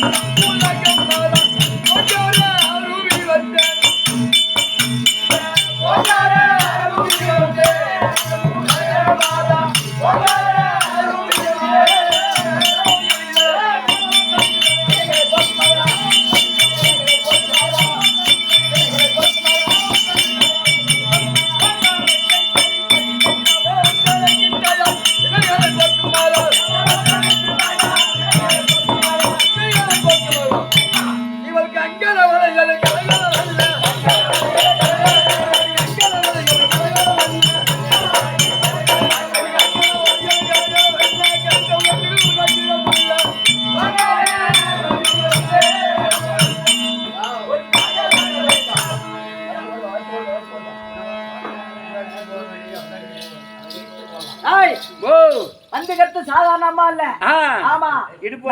Thank you.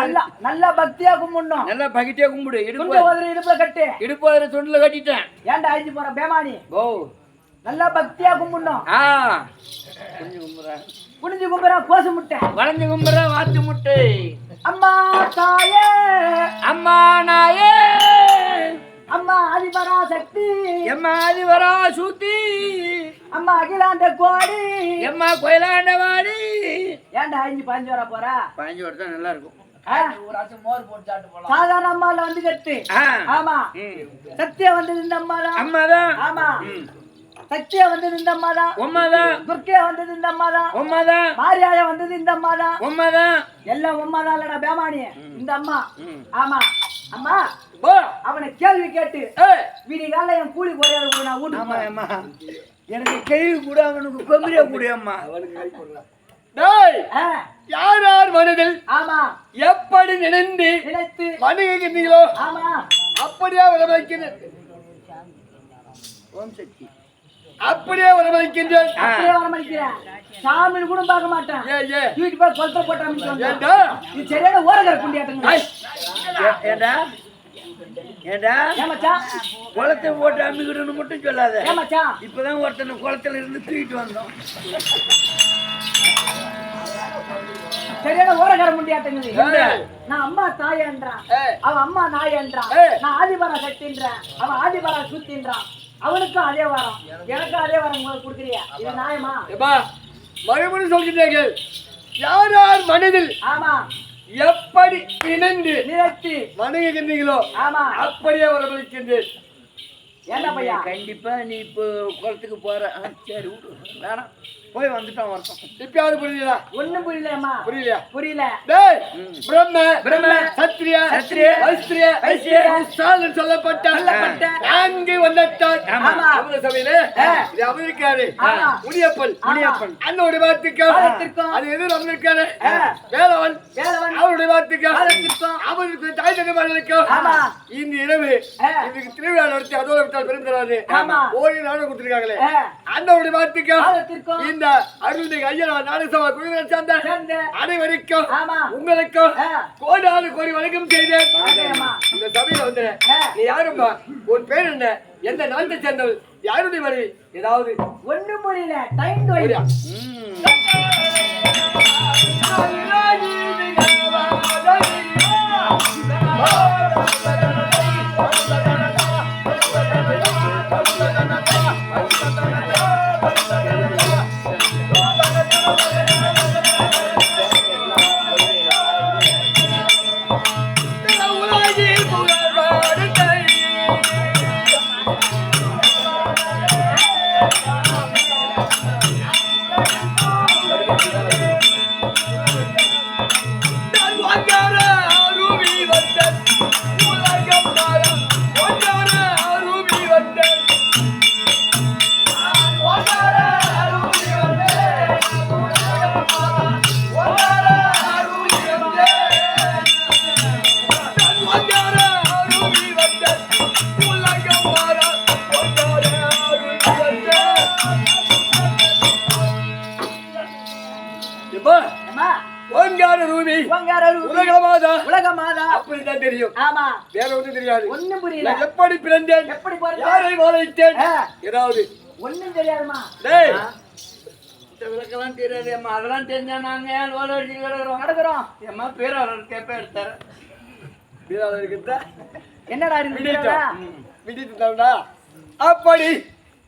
நல்லா நல்லா பக்தியா கும்பிடணும். நல்லா பகிட்டே கும்பிடு. இடுப்பு உதறி இடுப்புல கட்டு. இடுப்பு அதில் தொண்டில் கட்டிட்டேன். ஏன்டா அழிஞ்சு போற பேமானி? ஓ நல்லா பக்தியா கும்பிடணும். ஆ. கொஞ்சம் கும்பிட்றேன். குனிஞ்சு கும்பிட கோசு முட்டை. வளைஞ்சு கும்பிட்றேன் வாத்து முட்டை. அம்மா தாயே. அம்மா நாயே. அம்மா அதிபரா சக்தி. எம்மா அதிவரா சூத்தி. அம்மா அகிலாண்ட கோடி. எம்மா கோயிலாண்ட வாடி. ஏன்டா அழிஞ்சு பாஞ்சு வர போறா? பாஞ்சு வருஷம் நல்லா இருக்கும்? சாதாரண அம்மால வந்து கட்டு. ஆமா. சத்தியா வந்தது இந்த அம்மா தான் அம்மாதான். ஆமா. சத்தியா வந்தது இந்த அம்மா தான் உம்மாதான் துர்க்கையா வந்தது இந்த அம்மா தான் உம்மாதான் மாரியாயா வந்தது இந்த அம்மா தான் உம்மாதான் எல்லாம் உம்மா தான் இல்லடா பேமானி இந்த அம்மா. ஆமா. அம்மா. போ. அவனை கேள்வி கேட்டு ஏய். வீடி காலைல என் கூலி குறையாத கூட நான் வீட்டுக்கு எனக்கு கேள்வி கூட அவனுக்கு கொம்பிரியா கூட அம்மா டேய் யார் யார் மனதில் ஆமா. எப்படி நினைந்து நினைத்து. வணங்குகின்றீங்களோ ஆமா. அப்படியே வரவழைக்கிறேன் ஓம் சக்தி. அப்படியே வரவழைக்கின்றேன். அப்படியே வர மாட்டேங்கிறேன் சாமின்னு கூட பார்க்க மாட்டேன். ஏ ஏ. வீட்டு போய் கொலத்தை போட்டு ஏண்டா? இது சரியான ஓரகர் குண்டியாட்டுங்க ஏண்டா? ஏண்டா? ஏமாச்சா குளத்தை போட்டு அம்மிக்கிட்டுன்னு மட்டும் சொல்லாத. ஏமாச்சா இப்பதான் ஒருத்தனை குளத்துல இருந்து தூக்கிட்டு வந்தோம். சரியான ஓரகர முடியாட்டுங்குது. நான் அம்மா தாயன்றான். அவன் அம்மா நாயன்றான். நான் ஆதிபரா சக்தின்றேன் அவன் ஆதிபரா சுத்தின்றான் அவனுக்கும் அதே வரம். எனக்கும் அதே வரம் உங்களுக்கு கொடுக்குறியா? இது நியாயமா? மறுபடியும் சொல்கிறீர்கள் யார் யார் மனதில் ஆமா. எப்படி இணைந்து நிறுத்தி வணங்குகின்றீங்களோ ஆமா. அப்படியே வரவழைக்கின்றேன் என்ன பையா? கண்டிப்பா நீ இப்போ குளத்துக்கு போற. சரி விடு. வேணாம் போய் வந்துட்டோம் வருஷம் இப்பயாவது புரியுதா ஒண்ணும் புரியலையம்மா. புரியலையா? புரியல. டேய் பிரம்ம பிரம்ம, சத்திரிய சத்திரிய, வைஸ்திரிய வைஸ்திரிய, உஸ்தாது சொல்லப்பட்ட சொல்லப்பட்ட. அமிர்த சபையிலே இது அமெரிக்காரு. முனியப்பன் முனியப்பன். அண்ணனுடைய வார்த்தைக்கும். அது எது அமெரிக்காரு. வேலவன் வேலவன் அவருடைய வார்த்தைக்கு வார்த்தைக்கும். அவருக்கு தாய் தகவலுக்கும் ஆமா. இந்த இரவு. இதுக்கு திருவிழா நடத்தி அதோட விட்டால் பெரும் தராது ஆமா. ஓடி நாடகம் கொடுத்துருக்காங்களே. அண்ணனுடைய வார்த்தைக்கு வார்த்தைக்கும். இந்த அருள்மிகு ஐயர் நாடக சபா குழுவினை சார்ந்த அனைவருக்கும். உங்களுக்கும் ஆ. கோடானு கோடி வணக்கம் செய்தேன் ஆமா. இந்த சபையில வந்து. நீ யாரும்மா உன் பேர் என்ன எந்த நாட்டை சேர்ந்தவள்? யாருடைய மனைவி? ஏதாவது? ஒண்ணும் புரியல. டைம் தெரியாது. ஒண்ணும் புரியல. எப்படி பிறந்தேன்? எப்படி யாரை வாழைத்தேன். ஏதாவது. ஒண்ணும் தெரியாதுமா? டேய். விளக்கெல்லாம் தெரியாது. அம்மா அதெல்லாம் தெரிஞ்சா நாங்க நடக்கிறோம். அம்மா பேராளர் கேப்ப எடுத்தாரு. பேராளர் என்னடா விடிட்டா விடிட்டுடா அப்படி.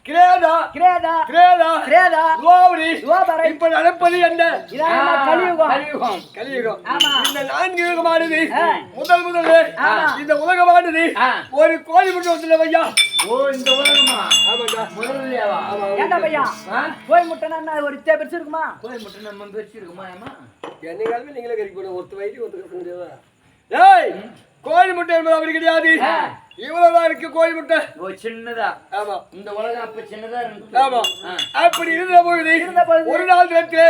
கிரேதா கிரேதா கிரேதா கிரேதா துவாபரி துவாபரை. இப்ப நடப்பது என்ன? கலியுகம். கலியுகம். கலியுகம். ஆமா. இந்த நான்கு யுகமானது. முதல் முதல்ல ஆமா. இந்த உலகமானது. ஒரு கோழி முட்டை வந்து ஐயா. ஓ இந்த உலகமா? ஆமாண்டா முதல்லையாவா? ஏன்டா பையா? ஆ? போய் முட்டைனா என்ன ஒரு இத்தே பெருசு இருக்குமா? கோயில் மட்டும் நம்ம ஏமா நீங்களே போட ஒருத்த வயிறு ஒருத்த கட்ட முடியாதா ஏய் கோழி முட்டை என்பது அப்படி கிடையாது. இவ்வளவுதான் இருக்கு கோழி முட்டை ஓ சின்னதா ஆமா இந்த உலகம் அப்ப சின்னதா இருந்துச்சு ஆமா. அப்படி இருந்த பொழுது இருந்த பொழுது. ஒரு நாள் நேற்று.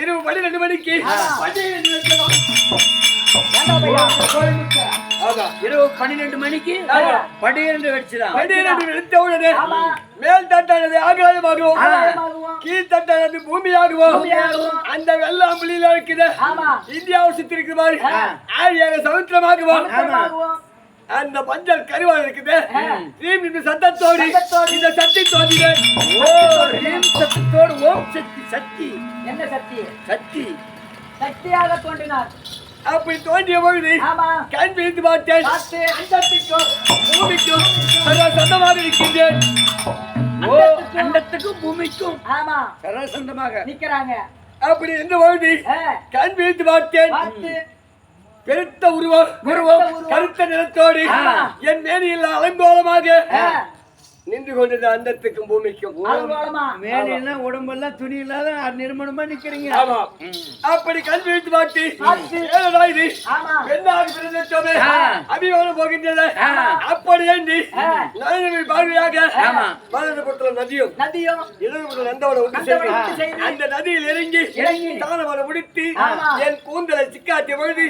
இரவு மணிக்கு நிகழ்ச்சியெல்லாம் ஏன்டா பையா கோழி முட்டை. இரவு பன்னிரெண்டு மணிக்கு. பன்னிரெண்டு வெடிச்சுதான் பன்னிரண்டு வெடித்த உடனே. மேல் தட்டானது ஆகாயமாகவும் கீழ் தட்டானது பூமியாகவும் அந்த வெள்ளாம்புலியில இருக்குது ஆமா. இந்தியாவை சுத்தி இருக்கிற மாதிரி. ஆழியாக சமுத்திரமாகவும், அந்த மஞ்சள் கருவாடு இருக்குது. ரீம் இந்த சத்தத்தோடு. இந்த சத்தி தோன்றின ஓ. ரீம் சத்தத்தோடு. ஓம் சக்தி சக்தி. என்ன சக்தி? சக்தி. சக்தியாக தோன்றினார். அப்படி தோன்றிய பொழுது கண் பார்த்தேன். பார்த்து அண்டத்திற்கும் பூமிக்கும் சொந்தமாக இருக்கின்றேன் ஓ. அண்டத்துக்கும் பூமிக்கும் ஆமா. சரசந்தமாக நிக்கிறாங்க. அப்படி இருந்த பொழுது கண் விழித்து பார்த்தேன். பார்த்து பெருத்த உருவம் உருவம். கருத்த நிறத்தோடு. என் மேனியில் அலங்கோலமாக நின்று கொண்டது அண்டத்துக்கும் பூமிக்கும் மேலாம் உடம்பெல்லாம் துணி இல்லாத நிர்மணமா நிக்கிறீங்க ஆமா அப்படி கண் விழித்து பார்த்து இது ஆமா பெண்ணாக பிறந்தோமே. அபிமானம் போகின்றது. அப்படி ஏண்டி. நயனவை பார்வையாக ஆமா. பாரதபுரத்தில் நதியும் நதியும் இடதுபுறம் நந்தவன ஒன்று ஒன்று. அந்த நதியில் இறங்கி இறங்கி. தானவனை முடித்து. என் கூந்தலை சிக்காட்டிய பொழுது.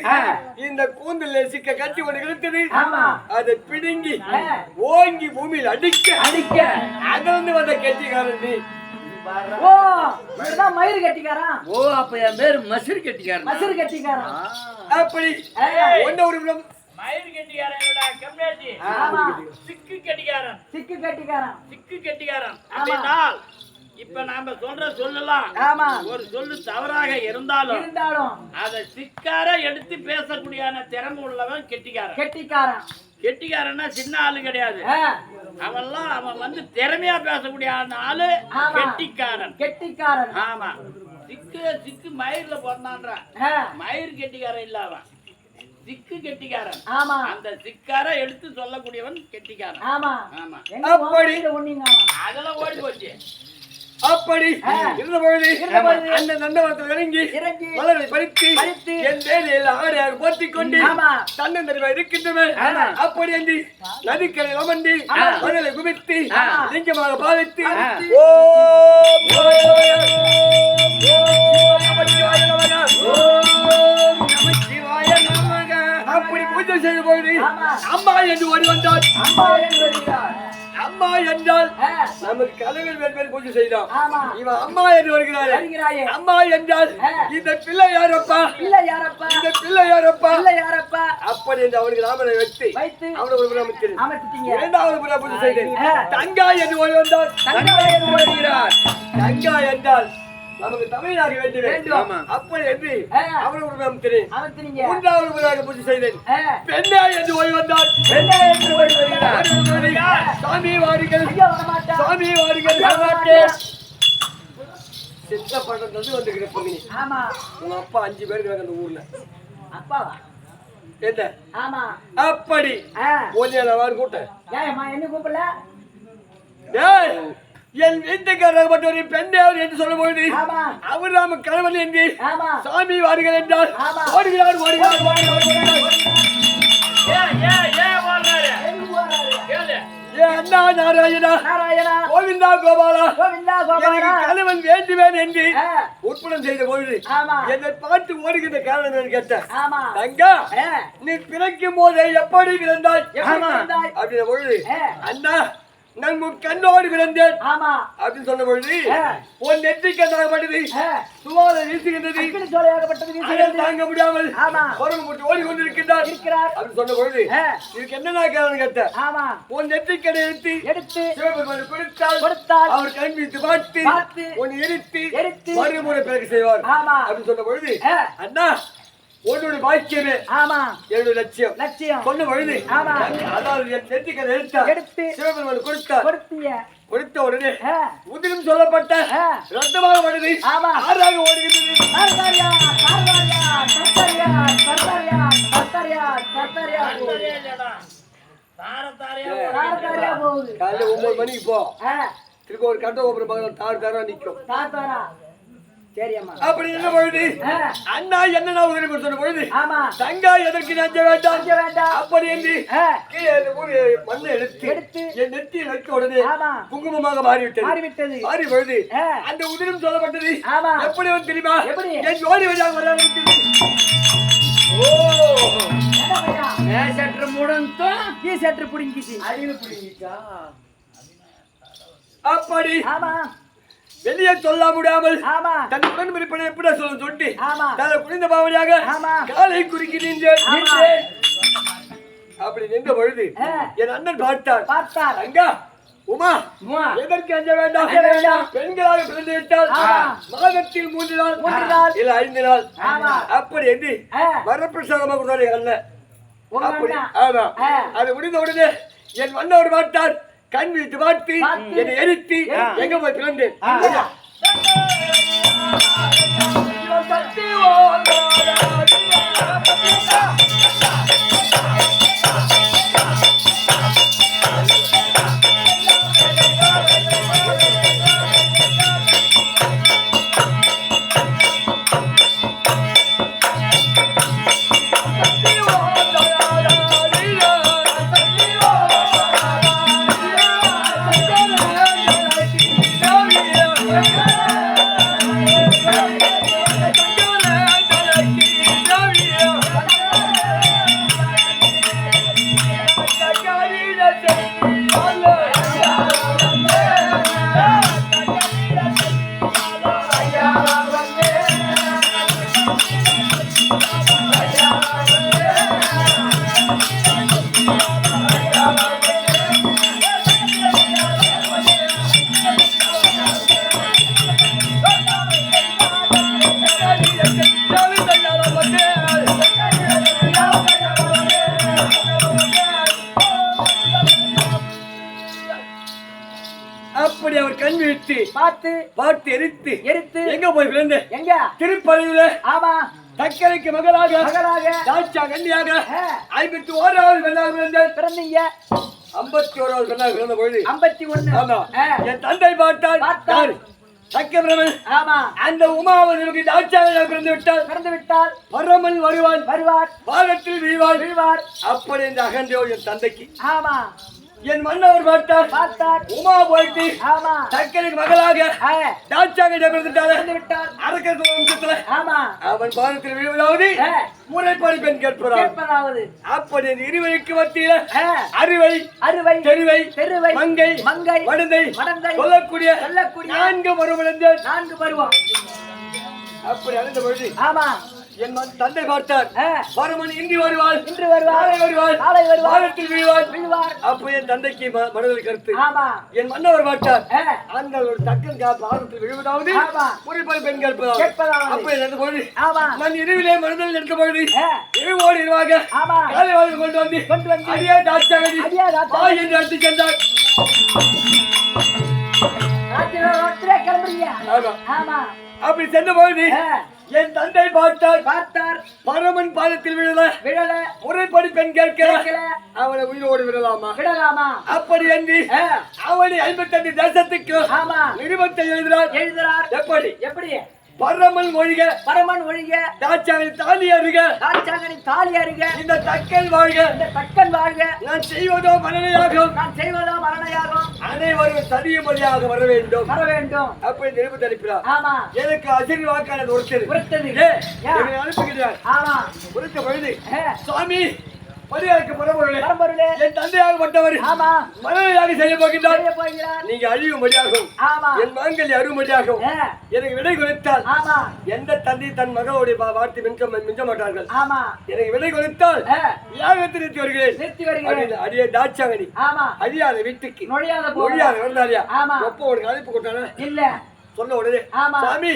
இந்த கூந்தலை சிக்க கட்டி கொண்டு இழுத்தது ஆமா. அதை பிடுங்கி. ஓங்கி பூமியில் அடிக்க அடிக்க. அங்கிருந்து வந்த கெட்டிக்காரன் நீ ஓ மயிறு கட்டிக்காரன். ஓ அப்ப என் பேர் மசூர் கட்டிக்காரன். மசுறு கட்டிக்காரன். அப்படி. ஒன்ன ஒரு மயிர் ஆமா. சிக்கு கட்டிக்காரன். சிக்கு கட்டிக்காரன். சிக்கு கட்டிக்காரன். அப்படின்னா இப்ப நாம சொல்ற சொல்லலாம். ஆமா. ஒரு சொல்லு தவறாக இருந்தாலும் இருந்தாலும். அத சிக்கார எடுத்து பேசக்கூடிய திறமை உள்ளவன் கெட்டிக்காரன். கெட்டிக்காரன். கெட்டிக்காரன்னா சின்ன ஆளு கிடையாது. ஆ, அவன்லாம் அவன் வந்து திறமையா பேசக்கூடிய ஆளு ஆமா. கெட்டிக்காரன். கெட்டிக்காரன். ஆமா. சிக்கு சிக்கு மயிர்ல பிறந்தான்றான் மயிர் கெட்டிக்காரன் இல்ல அவன். சிக்கு கெட்டிக்காரன். ஆமா. அந்த சிக்கார எடுத்து சொல்லக்கூடியவன் கெட்டிக்காரன். ஆமா. ஆமா. அதெல்லாம் ஓடி போச்சு. அப்படி. இருந்த பொழுது. அந்த நந்தவனத்தில் இறங்கி மலரை பறித்து என் வேலையில் ஆடையாக போத்திக் கொண்டு ஆமா. தன்னந்தரிமா இருக்கின்றவன். அப்படி என்று நதிக்கரையில் அமர்ந்து. மணலை குவித்து ஆ. லிங்கமாக பாவித்து நமக. அப்படி பூஜை செய்த பொழுது. அம்மா என்று ஓடி வந்தாள் அம்மா என்றால் நமக்கு கலைகள் பேர் பூஜை செய்தோம். ஆமா. இவன் அம்மா என்று வருகிறாரு அம்மா என்றால். இந்த பிள்ளை யாரப்பா? பிள்ளை யாரப்பா? இந்த பிள்ளை யாரப்பா? பிள்ளை யாரப்பா? அப்படி என்று அவனுக்கு ராமனை வைத்து அவனை ஒரு புறம் அமைச்சிட்டீங்க இரண்டாவது புறம் பூஜை செய்தேன். ஆ. தங்காய் என்று வந்தால் தங்காய் என்று வருகிறார். தங்காய் என்றால் நமக்கு தமிழாக வேண்டும். அப்படி என்று மூன்றாவது புறாக பூஜை செய்தேன். ஆ, பெண்ணாய் என்று ஓடி வந்தால் பிள்ளை என்று வருகிறார் சாமி வாருங்கள் சாமி வாருங்கள். சித்த பண்றது வந்து வந்துக்கிற பொண்ணு. ஆமா. உங்க அப்பா அஞ்சு பேர் இருக்காங்க அந்த ஊர்ல. அப்பாவா? என்ன? ஆமா. அப்படி. கொஞ்சம் ஏம்மா என்ன கூப்பிடல? என் வீட்டுக்காரர் மட்டும் ஒரு பெண்ணை அவர் என்று சொல்லும்போது ஆமா அவர் நாம கணவன் என்று ஆமா சாமி வாருங்கள் என்றால். ஓடுகிறார் ஓடுகிறார் அண்ணா நாராயணா. நாராயணா. கோவிந்தா கோபாலா. கோவிந்தா கோபாலா. கணவன் வேண்டுவேன் என்று உட்படம் செய்த பொழுது என்னை பார்த்து ஓடுகின்ற காரணம் கேட்டேன் தங்கா நீ பிறக்கும் போதே எப்படி பிறந்தாய்? அப்படின்ற பொழுது அண்ணா நான் உன் கண்ணோடு பிறந்தேன் ஆமா. அப்படின்னு சொன்ன பொழுது. உன் நெற்றி கண்ணாகப்பட்டது ஆ, சுவாலை வீசுகின்றது. தாங்க முடியாமல் உடம்பு போட்டு ஓடி கொண்டிருக்கின்றார். இருக்கிறார். அப்படின்னு சொன்ன பொழுது இதுக்கு என்னடா காரணம் கேட்ட ஆமா. உன் நெற்றி கடை எடுத்து எடுத்து சிவபெருமான் கொடுத்தால் கொடுத்தால் அவர் கண் வைத்து பார்த்து உன் எரித்து எரித்து மறுமுறை பிறகு செய்வார். ஆமா. அப்படின்னு சொன்ன பொழுது அண்ணா உன்னோட பாக்கியமே ஆமா. என்னுடைய லட்சியம். லட்சியம். சொன்ன பொழுது ஆமா. அதாவது என் நெற்றி கடை எடுத்தார். எடுத்து சிவபெருமான் கொடுத்தார் கொடுத்தீங்க கொடுத்த உடனே உதிரம் சொல்லப்பட்ட ரத்தமாக வருது ஆமா. ஆறாக ஓடுகின்றது. சர்தாரியா சர்தாரியா சர்தாரியா சர்தாரியா சர்தாரியா சர்தாரியா போகுது. தாரே இல்லடா. தார தாரையா சர்தாரியா போகுது. காலையில ஒன்பது மணிக்கு போ. திரும்ப ஒரு கட்ட கோபுரம் பக்கத்தில் தாறு தாரா நிற்கும் சரி அம்மா அப்படி என்ன பொழுது அண்ணா என்ன உதிரம் சொன்ன பொழுது ஆமா. தங்கா எதற்கு நஞ்ச வேண்டாம்? வேண்டாம். அப்படி என்று மண்ணை எடுத்து எடுத்து. என் நெற்றி வைக்க உடனே ஆமா. குங்குமமாக மாறிவிட்டது. மாறிவிட்டது. மாறி பொழுது அந்த உதிரம் சொல்லப்பட்டது. ஆமா. எப்படி வந்து தெரியுமா? எப்படி? என் ஜோடி வழியாக வர மேசற்று முடந்தும் கீ செட்டு புடிங்கிச்சு அறிவு புரிஞ்சிச்சா அப்படி. ஆமா. வெளியே சொல்ல முடியாமல் தன் உடன் இருப்பதை எப்படி சொல்ல சொல்லி. தலை குனிந்த பாவடியாக ஆமா. காலை குறுக்கி நின்றேன். அப்படி நின்ற பொழுது. என் அண்ணன் பார்த்தார் பார்த்தார் அங்கா உமா உமா. எதற்கு அஞ்ச வேண்டாம். பெண்களாக பிறந்து விட்டால். மாதத்தில் மூன்று நாள் மூன்று நாள். இல்ல ஐந்து நாள் ஆமா. அப்படி என்று கொடுத்தாரு என் அண்ணன் அப்படி. ஆமா. அது முடிந்த உடனே என் மன்னவர் பார்த்தார் கண் விழித்து பார்த்து. என்னை எரித்து. எங்க போய் பிறந்தேன் ஆ. பார்த்து பார்த்து எரித்து. எரித்து. எங்க போய் பிறந்தேன் எங்க? திருப்பதியில. ஆமா. தக்கரைக்கு மகளாக. மகளாக. தாட்சா கண்ணியாக. ஐம்பத்தி ஓராவது பெண்ணாக பிறந்தேன் பிறந்தீங்க. ஐம்பத்தி ஓராவது பெண்ணாக பிறந்த பொழுது. ஐம்பத்தி ஒண்ணு. ஆமா. என் தந்தை பார்த்தால் பார்த்தார். சக்கரபிரமன் ஆமா. அந்த உமாவதற்கு தாட்சாக பிறந்து விட்டால் பிறந்து விட்டால் பரமன் வருவான். வருவார். பாதத்தில் வீழ்வான் விழுவார். அப்படி இந்த அகந்தியோ என் தந்தைக்கு. ஆமா. என் மன்னவர் பார்த்தார். பார்த்தார். உமா போயிட்டு ஆமா. சக்கரைக்கு மகளாக பிறந்து விட்டார் அரக்க வம்சத்துல ஆமா. அவன் பாதத்தில் விழுவதாவது முறைப்படி பெண் கேட்பதாவது. அப்படி இந்த இருவருக்கு மத்தியில அறுவை அறுவை தெருவை தெருவை மங்கை மங்கை மடந்தை மடந்தை சொல்லக்கூடிய சொல்லக்கூடிய நான்கு மறுமடைந்தேன் நான்கு பருவம். அப்படி அடைந்த பொழுது ஆமா. என் தந்தை பார்த்தார். ஆ, பரமன் இன்றி வருவாள். இன்று வருவார் நாளை வருவாள். நாளை வருவார் பாதத்தில் வீழ்வாள். விழுவார் அப்ப என் தந்தைக்கு மனதில் கருத்து. ஆமா. என் மன்னவர் பார்த்தார். ஆ, அந்த ஒரு தக்கன் பாதத்தில் விழுவதாவது. முறைப்படி பெண் கேட்பதாவது. அப்படி நடந்த பொழுது ஆமா. நான் இரவிலே மனதில் எடுத்த பொழுது இருவோடு இருவாக. காலை வாழ்வு கொண்டு வந்து கொண்டு வந்து அடியே. வா என்று அழைத்து சென்றார். ராத்திரி ராத்திரியே கிளம்புறீங்க? ஆமா. அப்படி சென்ற பொழுது என் தந்தை பார்த்தார். பார்த்தார். பரமன் பாதத்தில் விழல. விழல. முறைப்படி பெண் கேட்கிற அவனை உயிரோடு விடலாமா? விடலாமா? அப்படி என்று அவனை ஐம்பத்தஞ்சு தேசத்துக்கு ஆமா. நிருபத்தை எழுதினார் எழுதுறார் எப்படி? எப்படி? பரமன் ஒழிக. பரமன் ஒழிக. தாட்சாவில் தாலி அருக. தாச்சாங்கனி தாலி அருக. இந்த தக்கல் வாழ்க. இந்த தக்கன் வாழ்க. நான் செய்வதோ மனநிலையாகும் நான் செய்வதோ மரணயாகும் அனைவரும் சதியுமதியாக வர வேண்டும். வர வேண்டும். அப்படி நிருபத்தை அனுப்பினார் ஆமா. எனக்கு அசிர்வாக்கானது ஒருத்தர். உரைத்தது ஏ, யா. என்னை அனுப்புகிறார். ஆமா. உரைத்த பொழுது ஆ, சுவாமி மரியாதைக்கு பரம்பொருளே பரம்பொருளே என் தந்தையாகப்பட்டவர் ஆமா. மனநிலையாக செய்ய போகின்றார். நீங்க அழியும்படியாகும் ஆமா. என் மகங்கள் அருமடியாகும் ஆ, எனக்கு விடை கொடுத்தால் ஆமா. எந்த தந்தை தன் மகளுடைய பா- வார்த்தை மிஞ்ச மிஞ்ச மாட்டார்கள். ஆமா. எனக்கு விடை கொடுத்தால் யாகத்தை நிறுத்தி வருகிறேன். நிறுத்தி வருகிறேன். அடியே தாட்சாங்கனி ஆமா. அழியாத வீட்டுக்கு. நுழையாத மொழியாத போக வந்தாரியா ஆமா. எப்போ ஒரு அழைப்பு கொண்டான இல்ல. சொல்ல உடனே. ஆமா. சாமி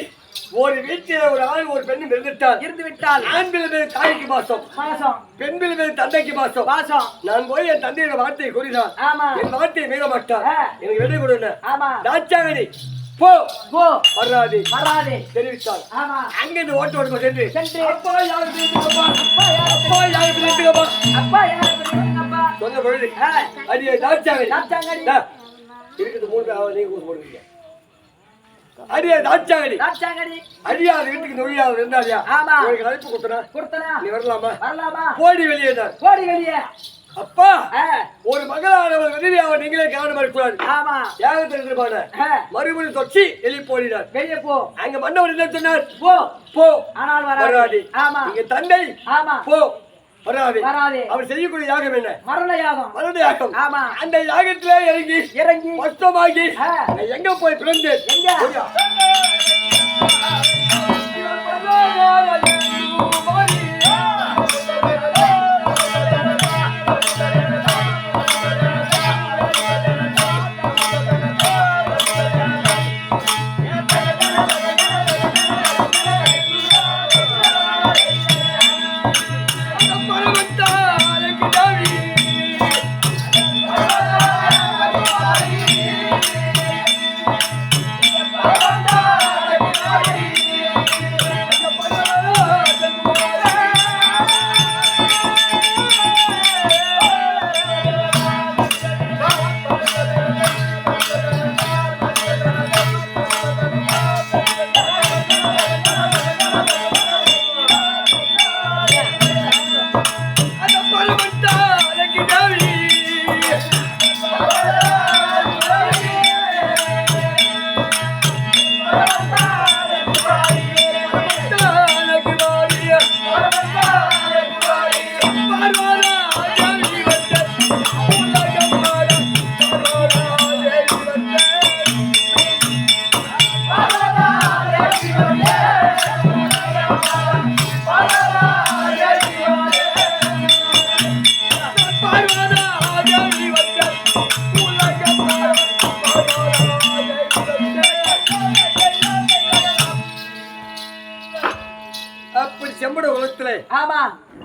ஒரு வீட்டில ஒரு ஆண் ஒரு பெண்ணும் இருந்துட்டால் இருந்து விட்டால் ஆண் பிள்ளை தாய்க்கு பாசம் பாசம். பெண் பிள்ளை தந்தைக்கு பாசம். பாசம். நான் போய் என் தந்தையோட வார்த்தையை கூறினான் ஆமா. என் வார்த்தையை மீற மாட்டான். எனக்கு விடை கொடுன ஆமா. தாட்சாங்கனி போ. போ. வராது. வராதே. தெரிவித்தார் ஆமா. அங்கிருந்து ஓட்டு ஓட்டு சென்று. சென்று. அப்பா யாரு பிடித்துக்கப்பா அப்பா? யாரை பிடித்துக்கப்பா அப்பா யாரை அப்பா? சொன்ன பொழுது அடியே தாட்சாங்கனி தாட்சாங்கனி. டா, இருக்குது ஆள் நீங்க போடுவீங்க அடியே தாட்சாங்கனி தாட்சாங்கனி அடியாத வீட்டுக்கு நொழியாத இருந்தாலியா ஆமா. உனக்கு அழைப்பு கொடுத்தனா? கொடுத்தனா? நீ வரலாமா? வரலாமா? போடி வெளியே போடி வெளியே. அப்பா ஒரு மகளானவர் விதவி அவர் நீங்களே கவனம் வரக்கூடாது ஆமா. யாகத்தில் இருப்பான மறுபடியும் தொச்சி எலி போடினார். வெளியே போ. அங்க மன்னவர் என்ன சொன்னார்? போ. போ. ஆனால் வராது. ஆமா. தந்தை. ஆமா. போ. வராதே. வராதே. அவர் செய்யக்கூடிய யாகம் என்ன? மரண யாகம் மரண யாகம் ஆமா. அந்த யாகத்திலே இறங்கி இறங்கி. நான் எங்க போய் பிறந்தேன்? எங்க?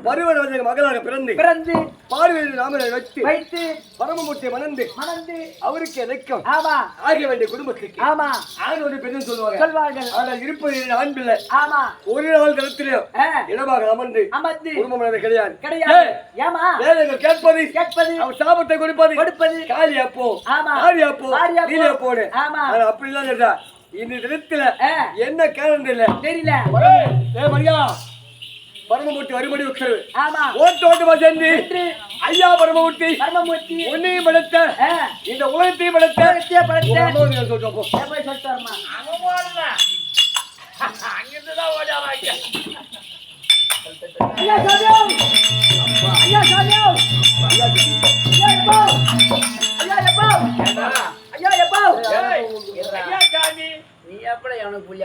பருவன் வந்து மகளாக பிறந்து பிறந்து பார்வையில் நாம வைத்து வைத்து பரமமூர்த்தியை மணந்து மணந்து அவருக்கு இறக்கம் ஆமா. ஆக வேண்டிய குடும்பத்துக்கு ஆமா. ஆண் ஒரு பெண்ணும் சொல்லுவாங்க சொல்வார்கள். ஆனால் இருப்பது ஆண் பிள்ளை. ஆமா. ஒரு நாள் தளத்திலும் ஆ, இடமாக அமர்ந்து அமர்ந்து குடும்பம் கிடையாது. கிடையாது. ஏமா. வேலைகள் கேட்பது கேட்பது. அவர் சாபத்தை கொடுப்பது கொடுப்பது. காலி அப்போ ஆமா. ஆரி அப்போ ஆரி அப்போ. ஆமா. ஆனா அப்படி இல்ல கேட்டா இந்த தினத்துல. என்ன இல்ல தெரியல. ஏ மரியா பரமமூர்த்தி வரும்படி உத்தரவு. ஆமா. ஓட்டோட்டு வசந்தி. ஐயா பரமமூர்த்தி. பரமமூர்த்தி. உன்னையும் படுத்த இந்த உலகத்தையும் படுத்த நீ எப்படி அவனுக்கு புள்ளி